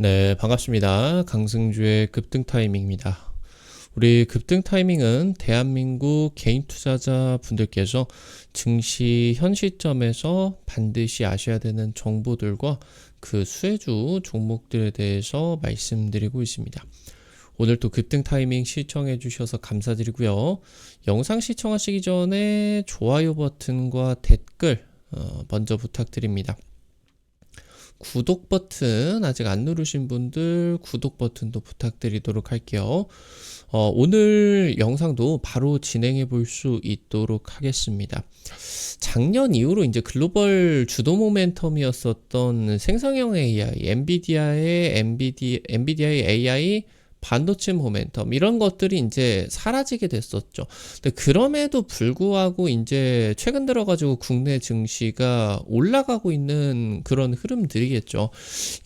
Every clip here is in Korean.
네, 반갑습니다. 강승주의 급등 타이밍입니다. 우리 급등 타이밍은 대한민국 개인 투자자 분들께서 증시 현 시점에서 반드시 아셔야 되는 정보들과 그 수혜주 종목들에 대해서 말씀드리고 있습니다. 오늘 또 급등 타이밍 시청해 주셔서 감사드리고요. 영상 시청하시기 전에 좋아요 버튼과 댓글 어, 먼저 부탁드립니다. 구독 버튼 아직 안 누르신 분들 구독 버튼도 부탁드리도록 할게요. 어, 오늘 영상도 바로 진행해 볼 수 있도록 하겠습니다. 작년 이후로 이제 글로벌 주도 모멘텀이었었던 생성형 AI, 엔비디아의 엔비디, 엔비디아의 AI 반도체 모멘텀 이런 것들이 이제 사라지게 됐었죠. 근데 그럼에도 불구하고 이제 최근 들어가지고 국내 증시가 올라가고 있는 그런 흐름들이겠죠.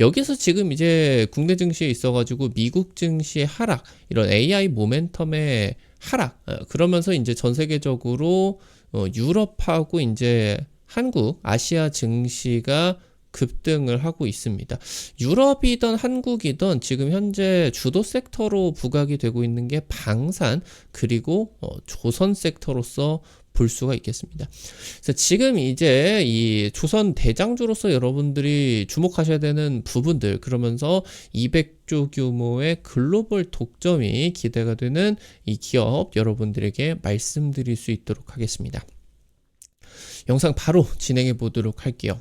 여기서 지금 이제 국내 증시에 있어가지고 미국 증시의 하락 이런 AI 모멘텀의 하락 어, 그러면서 이제 전 세계적으로 어, 유럽하고 이제 한국 아시아 증시가 급등을 하고 있습니다. 유럽이든 한국이든 지금 현재 주도 섹터로 부각이 되고 있는 게 방산 그리고 어, 조선 섹터로서 볼 수가 있겠습니다. 그래서 지금 이제 이 조선 대장주로서 여러분들이 주목하셔야 되는 부분들 그러면서 200조 규모의 글로벌 독점이 기대가 되는 이 기업 여러분들에게 말씀드릴 수 있도록 하겠습니다. 영상 바로 진행해 보도록 할게요.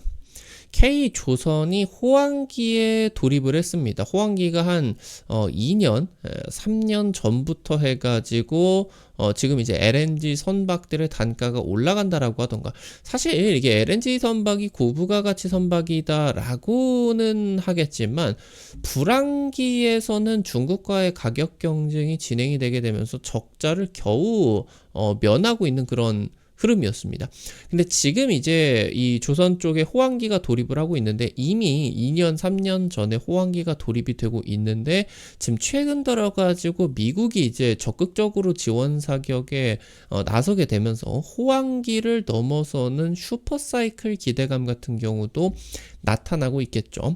K 조선이 호황기에 돌입을 했습니다. 호황기가 한 어, 2년, 3년 전부터 해가지고 어, 지금 이제 LNG 선박들의 단가가 올라간다라고 하던가. 사실 이게 LNG 선박이 고부가 가치 선박이다라고는 하겠지만 불황기에서는 중국과의 가격 경쟁이 진행이 되게 되면서 적자를 겨우 어, 면하고 있는 그런 흐름이었습니다. 근데 지금 이제 이 조선 쪽에 호황기가 돌입을 하고 있는데 이미 2년, 3년 전에 호황기가 돌입이 되고 있는데 지금 최근 들어가지고 미국이 이제 적극적으로 지원 사격에 어, 나서게 되면서 호황기를 넘어서는 슈퍼사이클 기대감 같은 경우도 나타나고 있겠죠.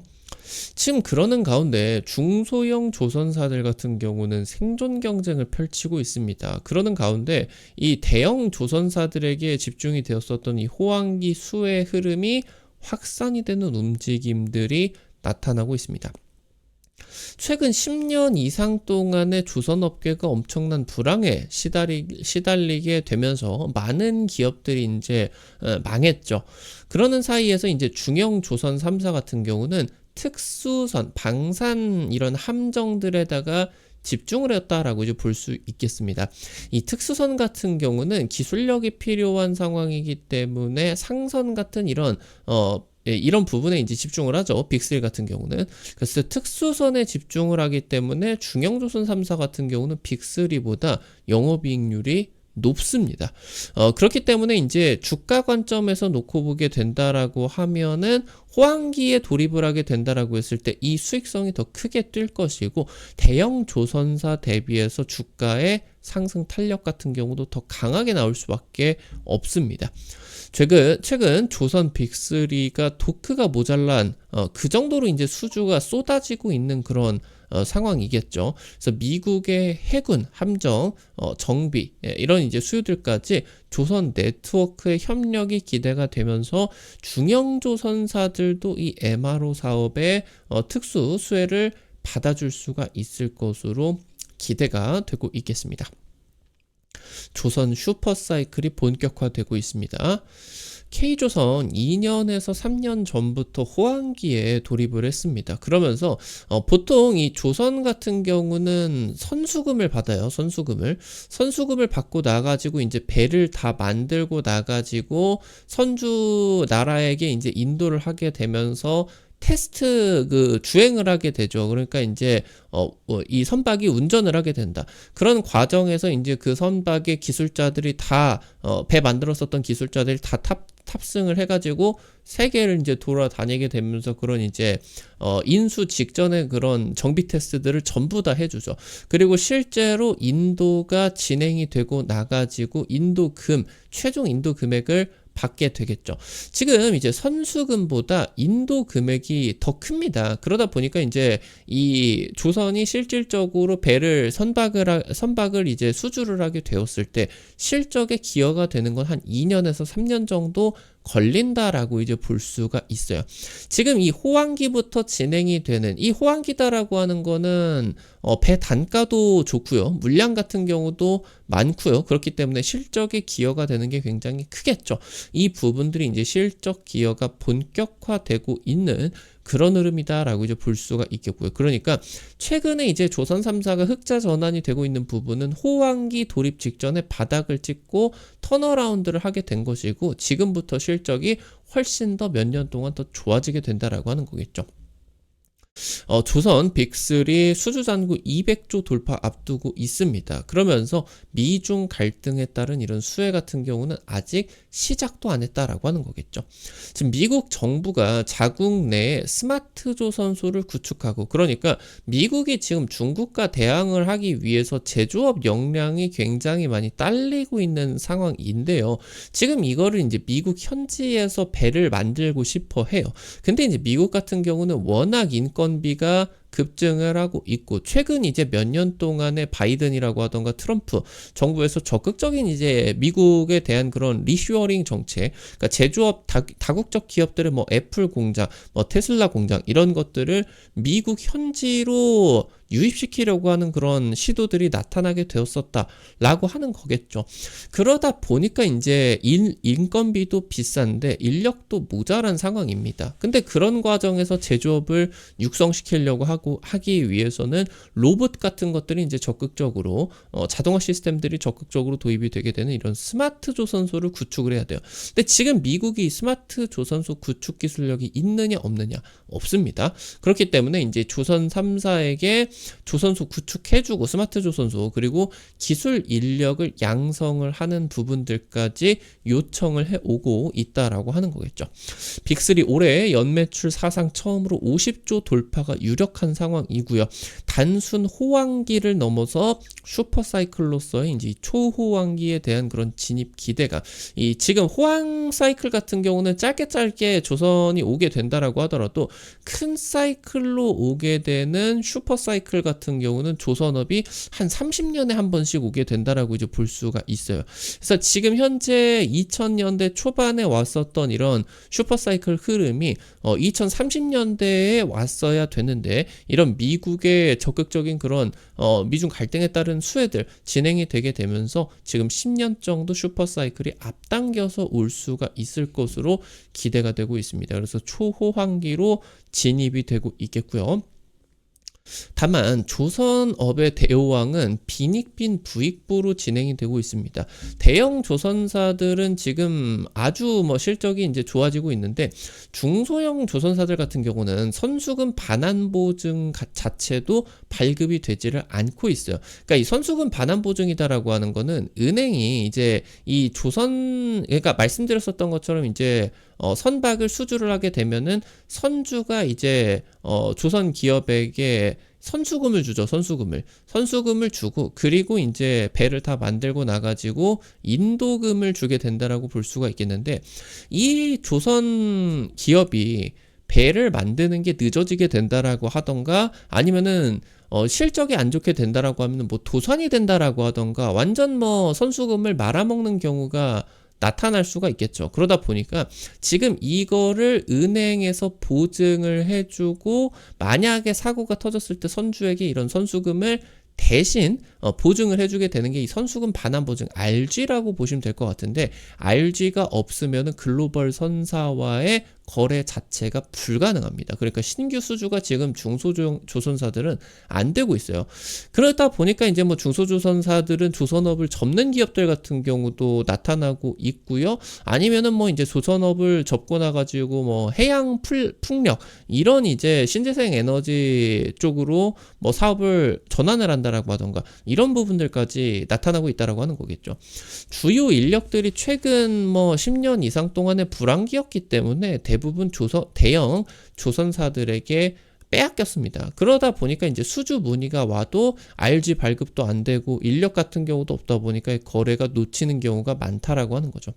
지금 그러는 가운데 중소형 조선사들 같은 경우는 생존 경쟁을 펼치고 있습니다. 그러는 가운데 이 대형 조선사들에게 집중이 되었었던 이 호황기 수의 흐름이 확산이 되는 움직임들이 나타나고 있습니다. 최근 10년 이상 동안의 조선업계가 엄청난 불황에 시달리, 시달리게 되면서 많은 기업들이 이제 어, 망했죠. 그러는 사이에서 이제 중형 조선 3사 같은 경우는 특수선, 방산 이런 함정들에다가 집중을 했다라고 이제 볼 수 있겠습니다. 이 특수선 같은 경우는 기술력이 필요한 상황이기 때문에 상선 같은 이런 어 예, 이런 부분에 이제 집중을 하죠. 빅3 같은 경우는. 그래서 특수선에 집중을 하기 때문에 중형조선 3사 같은 경우는 빅3보다 영업이익률이 높습니다. 어, 그렇기 때문에 이제 주가 관점에서 놓고 보게 된다라고 하면은 호황기에 돌입을 하게 된다라고 했을 때 이 수익성이 더 크게 뛸 것이고 대형 조선사 대비해서 주가의 상승 탄력 같은 경우도 더 강하게 나올 수밖에 없습니다. 최근 최근 조선 빅3가 도크가 모자란 어, 그 정도로 이제 수주가 쏟아지고 있는 그런 어, 상황이겠죠. 그래서 미국의 해군, 함정, 어, 정비 예, 이런 이제 수요들까지 조선 네트워크의 협력이 기대가 되면서 중형 조선사들도 이 MRO 사업의 어, 특수 수혜를 받아줄 수가 있을 것으로 기대가 되고 있겠습니다. 조선 슈퍼사이클이 본격화되고 있습니다. K조선 2년에서 3년 전부터 호황기에 돌입을 했습니다. 그러면서 어, 보통 이 조선 같은 경우는 선수금을 받아요. 선수금을 선수금을 받고 나가지고 이제 배를 다 만들고 나가지고 선주 나라에게 이제 인도를 하게 되면서 테스트 그 주행을 하게 되죠. 그러니까 이제 어, 어, 이 선박이 운전을 하게 된다. 그런 과정에서 이제 그 선박의 기술자들이 다 어, 배 만들었었던 기술자들이 다 탑, 탑승을 해가지고 세계를 이제 돌아다니게 되면서 그런 이제 어, 인수 직전에 그런 정비 테스트들을 전부 다 해주죠. 그리고 실제로 인도가 진행이 되고 나가지고 인도 금 최종 인도 금액을 받게 되겠죠. 지금 이제 선수금보다 인도 금액이 더 큽니다. 그러다 보니까 이제 이 조선이 실질적으로 배를 선박을 하, 선박을 이제 수주를 하게 되었을 때 실적에 기여가 되는 건 한 2년에서 3년 정도 걸린다라고 이제 볼 수가 있어요. 지금 이 호황기부터 진행이 되는 이 호황기다라고 하는 거는 어, 배 단가도 좋고요. 물량 같은 경우도 많고요. 그렇기 때문에 실적에 기여가 되는 게 굉장히 크겠죠. 이 부분들이 이제 실적 기여가 본격화되고 있는 그런 흐름이다라고 이제 볼 수가 있겠고요. 그러니까 최근에 이제 조선 3사가 흑자 전환이 되고 있는 부분은 호황기 돌입 직전에 바닥을 찍고 턴어라운드를 하게 된 것이고 지금부터 실적이 훨씬 더 몇 년 동안 더 좋아지게 된다라고 하는 거겠죠. 어, 조선 빅3 수주 잔고 200조 돌파 앞두고 있습니다. 그러면서 미중 갈등에 따른 이런 수혜 같은 경우는 아직 시작도 안 했다라고 하는 거겠죠. 지금 미국 정부가 자국 내에 스마트 조선소를 구축하고 그러니까 미국이 지금 중국과 대항을 하기 위해서 제조업 역량이 굉장히 많이 딸리고 있는 상황인데요. 지금 이거를 이제 미국 현지에서 배를 만들고 싶어 해요. 근데 이제 미국 같은 경우는 워낙 인권 인건비가 급증을 하고 있고 최근 이제 몇 년 동안의 바이든이라고 하던가 트럼프 정부에서 적극적인 이제 미국에 대한 그런 리슈어링 정책, 그러니까 제조업 다, 다국적 기업들의 뭐 애플 공장, 뭐 테슬라 공장 이런 것들을 미국 현지로 유입시키려고 하는 그런 시도들이 나타나게 되었었다라고 하는 거겠죠. 그러다 보니까 이제 인, 인건비도 비싼데 인력도 모자란 상황입니다. 근데 그런 과정에서 제조업을 육성시키려고 하고 하고 하기 위해서는 로봇 같은 것들이 이제 적극적으로 어, 자동화 시스템들이 적극적으로 도입이 되게 되는 이런 스마트 조선소를 구축을 해야 돼요. 근데 지금 미국이 스마트 조선소 구축 기술력이 있느냐 없느냐 없습니다. 그렇기 때문에 이제 조선 3사에게 조선소 구축해주고 스마트 조선소 그리고 기술 인력을 양성을 하는 부분들까지 요청을 해오고 있다라고 하는 거겠죠. 빅3 올해 연매출 사상 처음으로 50조 돌파가 유력한 상황이고요. 단순 호황기를 넘어서 슈퍼사이클로서의 이제 초호황기에 대한 그런 진입 기대가 이 지금 호황 사이클 같은 경우는 짧게 짧게 조선이 오게 된다라고 하더라도 큰 사이클로 오게 되는 슈퍼사이클 같은 경우는 조선업이 한 30년에 한 번씩 오게 된다라고 이제 볼 수가 있어요. 그래서 지금 현재 2000년대 초반에 왔었던 이런 슈퍼사이클 흐름이 어 2030년대에 왔어야 되는데 이런 미국의 적극적인 그런 어, 미중 갈등에 따른 수혜들 진행이 되게 되면서 지금 10년 정도 슈퍼 사이클이 앞당겨서 올 수가 있을 것으로 기대가 되고 있습니다. 그래서 초호황기로 진입이 되고 있겠고요. 다만 조선업의 대호황은 빈익빈 부익부로 진행이 되고 있습니다. 대형 조선사들은 지금 아주 뭐 실적이 이제 좋아지고 있는데 중소형 조선사들 같은 경우는 선수금 반환 보증 자체도 발급이 되지를 않고 있어요. 그러니까 이 선수금 반환 보증이다라고 하는 거는 은행이 이제 이 조선 그러니까 말씀드렸었던 것처럼 이제 어, 선박을 수주를 하게 되면은 선주가 이제 어, 조선 기업에게 선수금을 주죠. 선수금을. 선수금을 주고 그리고 이제 배를 다 만들고 나가지고 인도금을 주게 된다라고 볼 수가 있겠는데 이 조선 기업이 배를 만드는 게 늦어지게 된다라고 하던가 아니면은 어, 실적이 안 좋게 된다라고 하면 뭐 도산이 된다라고 하던가 완전 뭐 선수금을 말아먹는 경우가 나타날 수가 있겠죠. 그러다 보니까 지금 이거를 은행에서 보증을 해주고 만약에 사고가 터졌을 때 선주에게 이런 선수금을 대신 어, 보증을 해주게 되는 게 이 선수금 반환 보증 RG라고 보시면 될 것 같은데 RG가 없으면 글로벌 선사와의 거래 자체가 불가능합니다. 그러니까 신규 수주가 지금 중소조선사들은 안 되고 있어요. 그러다 보니까 이제 뭐 중소조선사들은 조선업을 접는 기업들 같은 경우도 나타나고 있고요. 아니면은 뭐 이제 조선업을 접고 나가지고 뭐 해양 풀, 풍력 이런 이제 신재생 에너지 쪽으로 뭐 사업을 전환을 한다라고 하던가 이런 부분들까지 나타나고 있다라고 하는 거겠죠. 주요 인력들이 최근 뭐 10년 이상 동안에 불황기였기 때문에 대부분 조선 대형 조선사들에게 빼앗겼습니다. 그러다 보니까 이제 수주 문의가 와도 RG 발급도 안 되고 인력 같은 경우도 없다 보니까 거래가 놓치는 경우가 많다라고 하는 거죠.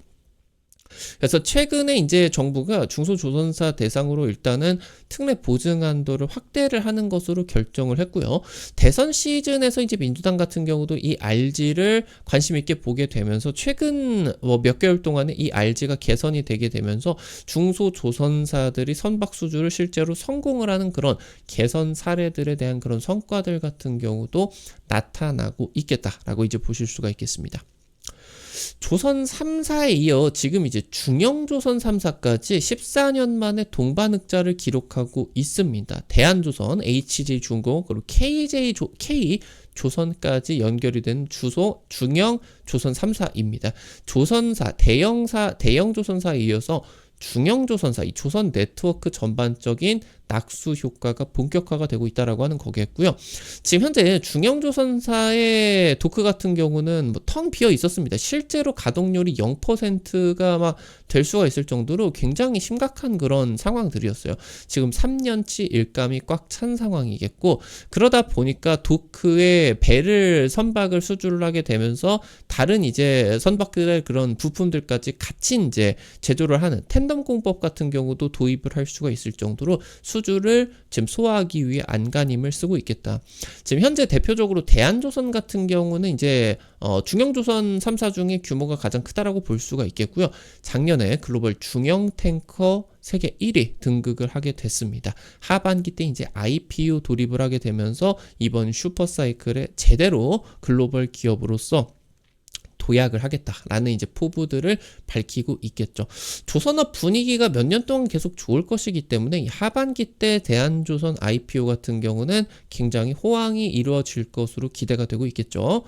그래서 최근에 이제 정부가 중소조선사 대상으로 일단은 특례 보증 한도를 확대를 하는 것으로 결정을 했고요. 대선 시즌에서 이제 민주당 같은 경우도 이 RG를 관심 있게 보게 되면서 최근 뭐 몇 개월 동안에 이 RG가 개선이 되게 되면서 중소조선사들이 선박 수주를 실제로 성공을 하는 그런 개선 사례들에 대한 그런 성과들 같은 경우도 나타나고 있겠다라고 이제 보실 수가 있겠습니다. 조선 3사에 이어 지금 이제 중영조선 3사까지 14년 만에 동반흑자를 기록하고 있습니다. 대한조선, HJ중공, 그리고 KJ 조, K 조선까지 연결이 된 주소 중영 조선 3사입니다. 조선사, 대형사, 대형조선사에 이어서 중형조선사, 이 조선 네트워크 전반적인 낙수 효과가 본격화가 되고 있다라고 하는 거겠고요. 지금 현재 중형조선사의 도크 같은 경우는 뭐 텅 비어 있었습니다. 실제로 가동률이 0%가 막 될 수가 있을 정도로 굉장히 심각한 그런 상황들이었어요. 지금 3년치 일감이 꽉 찬 상황이겠고 그러다 보니까 도크의 배를 선박을 수주를 하게 되면서 다른 이제 선박들의 그런 부품들까지 같이 이제 제조를 하는 텐덤 공법 같은 경우도 도입을 할 수가 있을 정도로 수 주를 지금 소화하기 위해 안간힘을 쓰고 있겠다. 지금 현재 대표적으로 대한조선 같은 경우는 이제 어, 중형조선 3사 중에 규모가 가장 크다라고 볼 수가 있겠고요. 작년에 글로벌 중형 탱커 세계 1위 등극을 하게 됐습니다. 하반기 때 이제 IPO 돌입을 하게 되면서 이번 슈퍼사이클에 제대로 글로벌 기업으로서 도약을 하겠다라는 이제 포부들을 밝히고 있겠죠. 조선업 분위기가 몇 년 동안 계속 좋을 것이기 때문에 하반기 때 대한조선 IPO 같은 경우는 굉장히 호황이 이루어질 것으로 기대가 되고 있겠죠.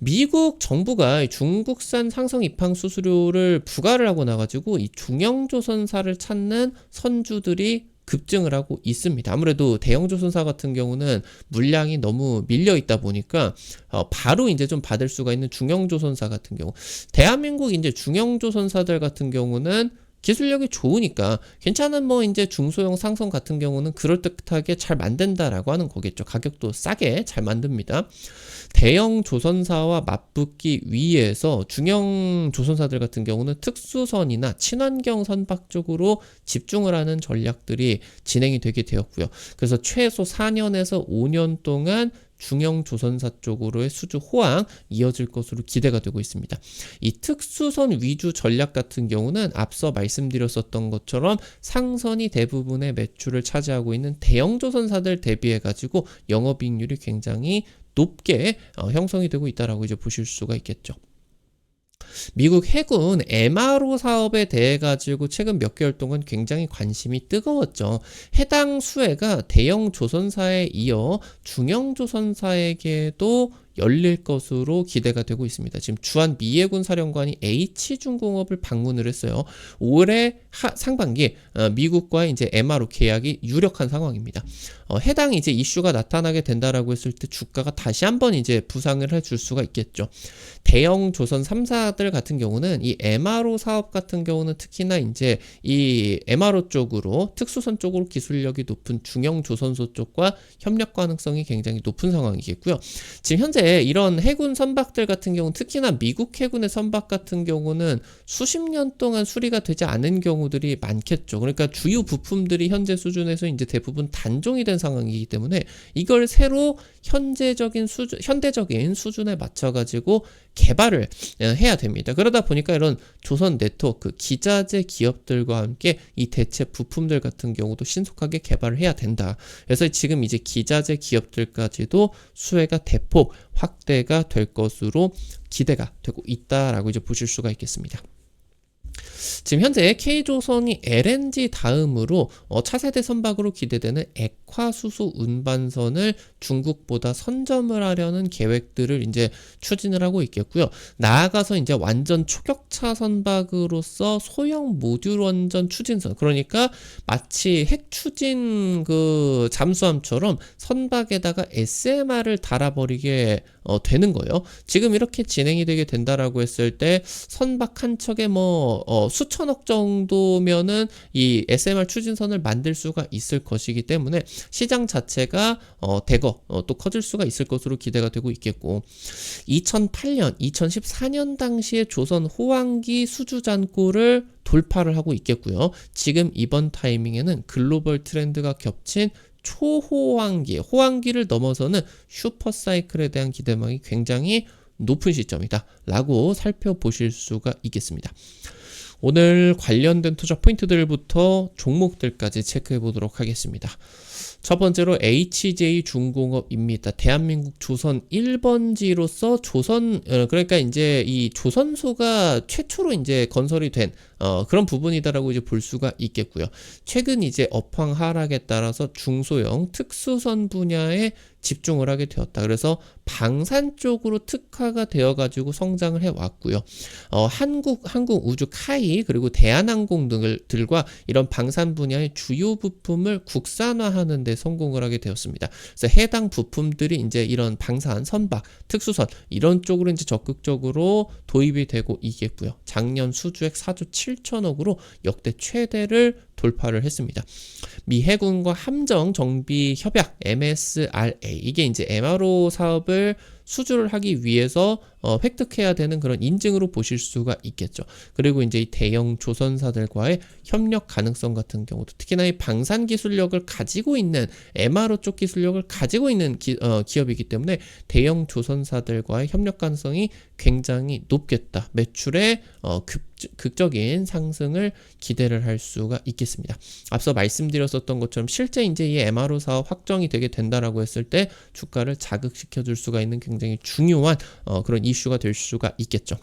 미국 정부가 중국산 상성 입항 수수료를 부과를 하고 나가지고 이 중형조선사를 찾는 선주들이 급증을 하고 있습니다. 아무래도 대형 조선사 같은 경우는 물량이 너무 밀려 있다 보니까 어, 바로 이제 좀 받을 수가 있는 중형 조선사 같은 경우 대한민국 이제 중형 조선사들 같은 경우는 기술력이 좋으니까 괜찮은 뭐 이제 중소형 상성 같은 경우는 그럴듯하게 잘 만든다라고 하는 거겠죠. 가격도 싸게 잘 만듭니다. 대형 조선사와 맞붙기 위해서 중형 조선사들 같은 경우는 특수선이나 친환경 선박 쪽으로 집중을 하는 전략들이 진행이 되게 되었고요. 그래서 최소 4년에서 5년 동안 중형 조선사 쪽으로의 수주 호황 이어질 것으로 기대가 되고 있습니다. 이 특수선 위주 전략 같은 경우는 앞서 말씀드렸었던 것처럼 상선이 대부분의 매출을 차지하고 있는 대형 조선사들 대비해 가지고 영업이익률이 굉장히 높게 어, 형성이 되고 있다라고 이제 보실 수가 있겠죠. 미국 해군 MRO 사업에 대해 가지고 최근 몇 개월 동안 굉장히 관심이 뜨거웠죠. 해당 수혜가 대형 조선사에 이어 중형 조선사에게도 열릴 것으로 기대가 되고 있습니다. 지금 주한 미해군 사령관이 H중공업을 방문을 했어요. 올해 하, 상반기 어, 미국과 이제 MRO 계약이 유력한 상황입니다. 어, 해당 이제 이슈가 나타나게 된다라고 했을 때 주가가 다시 한번 이제 부상을 해줄 수가 있겠죠. 대형 조선 3사들 같은 경우는 이 MRO 사업 같은 경우는 특히나 이제 이 MRO 쪽으로 특수선 쪽으로 기술력이 높은 중형 조선소 쪽과 협력 가능성이 굉장히 높은 상황이겠고요. 지금 현재 이런 해군 선박들 같은 경우 특히나 미국 해군의 선박 같은 경우는 수십 년 동안 수리가 되지 않은 경우들이 많겠죠. 그러니까 주요 부품들이 현재 수준에서 이제 대부분 단종이 된 상황이기 때문에 이걸 새로 현재적인 수준, 현대적인 수준에 맞춰 가지고 개발을 어, 해야 됩니다. 그러다 보니까 이런 조선 네트워크 기자재 기업들과 함께 이 대체 부품들 같은 경우도 신속하게 개발을 해야 된다. 그래서 지금 이제 기자재 기업들까지도 수혜가 대폭 확대가 될 것으로 기대가 되고 있다라고 이제 보실 수가 있겠습니다. 지금 현재 K조선이 LNG 다음으로 어, 차세대 선박으로 기대되는 액화수소 운반선을 중국보다 선점을 하려는 계획들을 이제 추진을 하고 있겠고요. 나아가서 이제 완전 초격차 선박으로서 소형 모듈 원전 추진선 그러니까 마치 핵 추진 그 잠수함처럼 선박에다가 SMR을 달아버리게 어, 되는 거예요. 지금 이렇게 진행이 되게 된다라고 했을 때 선박 한 척에 뭐 어, 수천 억 정도면은 이 SMR 추진선을 만들 수가 있을 것이기 때문에 시장 자체가 어, 대거 어, 또 커질 수가 있을 것으로 기대가 되고 있겠고 2008년, 2014년 당시에 조선 호황기 수주 잔고를 돌파를 하고 있겠고요. 지금 이번 타이밍에는 글로벌 트렌드가 겹친 초호황기, 호황기를 넘어서는 슈퍼사이클에 대한 기대망이 굉장히 높은 시점이다. 라고 살펴보실 수가 있겠습니다. 오늘 관련된 투자 포인트들부터 종목들까지 체크해 보도록 하겠습니다. 첫 번째로 HJ 중공업입니다. 대한민국 조선 1번지로서 조선 어, 그러니까 이제 이 조선소가 최초로 이제 건설이 된 어, 그런 부분이다라고 이제 볼 수가 있겠고요. 최근 이제 업황 하락에 따라서 중소형 특수선 분야에 집중을 하게 되었다. 그래서 방산 쪽으로 특화가 되어가지고 성장을 해왔고요. 어, 한국 한국 우주 카이 그리고 대한항공 등들과 이런 방산 분야의 주요 부품을 국산화하는 데 성공을 하게 되었습니다. 그래서 해당 부품들이 이제 이런 방산, 선박, 특수선 이런 쪽으로 이제 적극적으로 도입이 되고 있겠고요. 작년 수주액 4조 7 천억으로 역대 최대를 돌파를 했습니다. 미 해군과 함정 정비 협약 MSRA 이게 이제 MRO 사업을 수주를 하기 위해서 어, 획득해야 되는 그런 인증으로 보실 수가 있겠죠. 그리고 이제 이 대형 조선사들과의 협력 가능성 같은 경우도 특히나 이 방산 기술력을 가지고 있는 MRO 쪽 기술력을 가지고 있는 기, 어, 기업이기 때문에 대형 조선사들과의 협력 가능성이 굉장히 높겠다. 매출의 어, 급, 극적인 상승을 기대를 할 수가 있겠습니다. 앞서 말씀드렸었던 것처럼 실제 이제 이 MRO 사업 확정이 되게 된다라고 했을 때 주가를 자극시켜 줄 수가 있는 굉장히 중요한 어, 그런 이슈가 될 수가 있겠죠.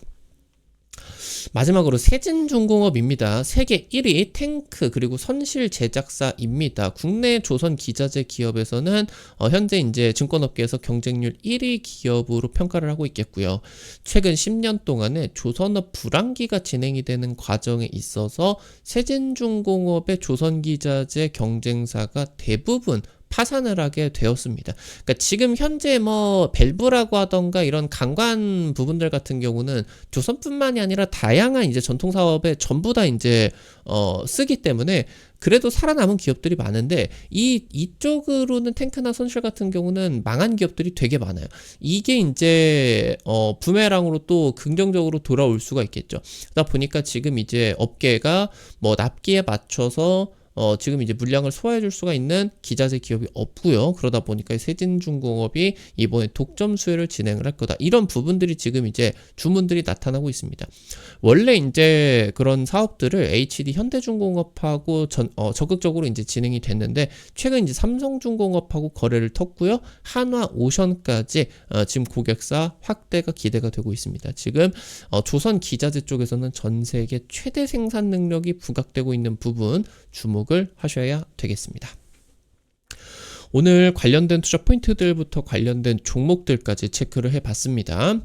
마지막으로 세진중공업입니다. 세계 1위 탱크 그리고 선실 제작사입니다. 국내 조선 기자재 기업에서는 어, 현재 이제 증권업계에서 경쟁률 1위 기업으로 평가를 하고 있겠고요. 최근 10년 동안에 조선업 불황기가 진행이 되는 과정에 있어서 세진중공업의 조선 기자재 경쟁사가 대부분 파산을 하게 되었습니다. 그러니까 지금 현재 뭐 밸브라고 하던가 이런 강관 부분들 같은 경우는 조선뿐만이 아니라 다양한 이제 전통 사업에 전부 다 이제 어 쓰기 때문에 그래도 살아남은 기업들이 많은데 이 이쪽으로는 탱크나 선실 같은 경우는 망한 기업들이 되게 많아요. 이게 이제 어 부메랑으로 또 긍정적으로 돌아올 수가 있겠죠. 그러다 보니까 지금 이제 업계가 뭐 납기에 맞춰서 어, 지금 이제 물량을 소화해 줄 수가 있는 기자재 기업이 없고요. 그러다 보니까 세진중공업이 이번에 독점 수혜를 진행을 할 거다. 이런 부분들이 지금 이제 주문들이 나타나고 있습니다. 원래 이제 그런 사업들을 HD 현대중공업하고 전, 어, 적극적으로 이제 진행이 됐는데 최근 이제 삼성중공업하고 거래를 텄고요. 한화 오션까지 어, 지금 고객사 확대가 기대가 되고 있습니다. 지금 어, 조선 기자재 쪽에서는 전 세계 최대 생산 능력이 부각되고 있는 부분 주목 을 하셔야 되겠습니다. 오늘 관련된 투자 포인트들부터 관련된 종목들까지 체크를 해봤습니다.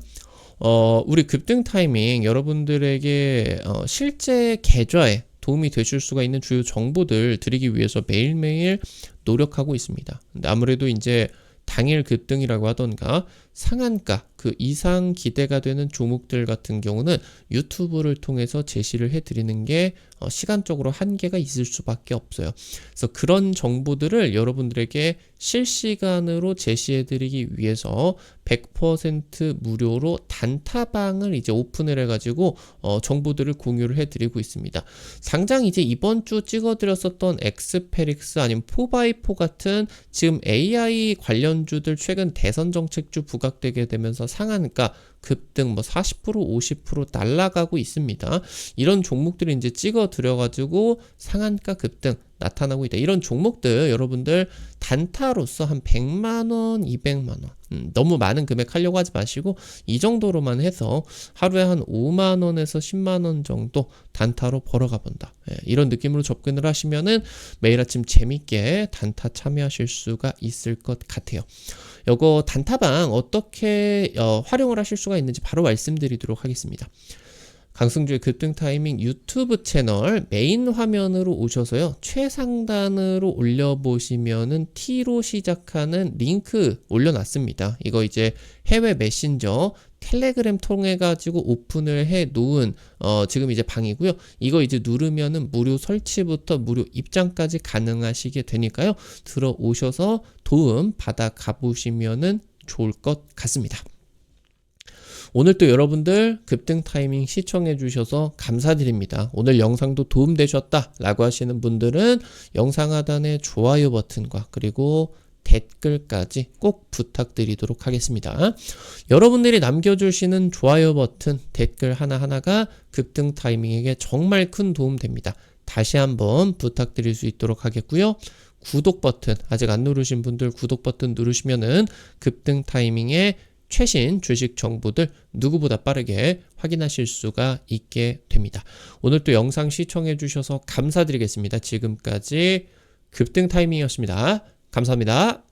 어, 우리 급등 타이밍 여러분들에게 어, 실제 계좌에 도움이 되실 수가 있는 주요 정보들 드리기 위해서 매일매일 노력하고 있습니다. 근데 아무래도 이제 당일 급등이라고 하던가 상한가 그 이상 기대가 되는 종목들 같은 경우는 유튜브를 통해서 제시를 해드리는 게 어, 시간적으로 한계가 있을 수밖에 없어요. 그래서 그런 정보들을 여러분들에게 실시간으로 제시해드리기 위해서 100% 무료로 단타방을 이제 오픈을 해가지고 어, 정보들을 공유를 해드리고 있습니다. 당장 이제 이번 주 찍어드렸었던 엑스페릭스 아니면 4x4 같은 지금 AI 관련주들 최근 대선 정책주 부각 되게 되면서 상한가 급등 뭐 40% 50% 날라가고 있습니다. 이런 종목들이 이제 찍어 들여가지고 상한가 급등 나타나고 있다. 이런 종목들 여러분들 단타로서 한 100만 원, 200만 원 음, 너무 많은 금액 하려고 하지 마시고 이 정도로만 해서 하루에 한 5만 원에서 10만 원 정도 단타로 벌어가 본다. 예, 이런 느낌으로 접근을 하시면은 매일 아침 재밌게 단타 참여하실 수가 있을 것 같아요. 요거 단타방 어떻게 어, 활용을 하실 수가 있는지 바로 말씀드리도록 하겠습니다. 강승주의 급등 타이밍 유튜브 채널 메인 화면으로 오셔서요. 최상단으로 올려보시면은 T로 시작하는 링크 올려놨습니다. 이거 이제 해외 메신저 텔레그램 통해 가지고 오픈을 해 놓은 어 지금 이제 방이고요. 이거 이제 누르면은 무료 설치부터 무료 입장까지 가능하시게 되니까요. 들어오셔서 도움 받아 가보시면은 좋을 것 같습니다. 오늘 또 여러분들 급등 타이밍 시청해 주셔서 감사드립니다. 오늘 영상도 도움되셨다 라고 하시는 분들은 영상 하단의 좋아요 버튼과 그리고 댓글까지 꼭 부탁드리도록 하겠습니다. 여러분들이 남겨주시는 좋아요 버튼, 댓글 하나하나가 급등 타이밍에게 정말 큰 도움 됩니다. 다시 한번 부탁드릴 수 있도록 하겠고요. 구독 버튼 아직 안 누르신 분들 구독 버튼 누르시면은 급등 타이밍에 최신 주식 정보들 누구보다 빠르게 확인하실 수가 있게 됩니다. 오늘 또 영상 시청해 주셔서 감사드리겠습니다. 지금까지 급등 타이밍이었습니다. 감사합니다.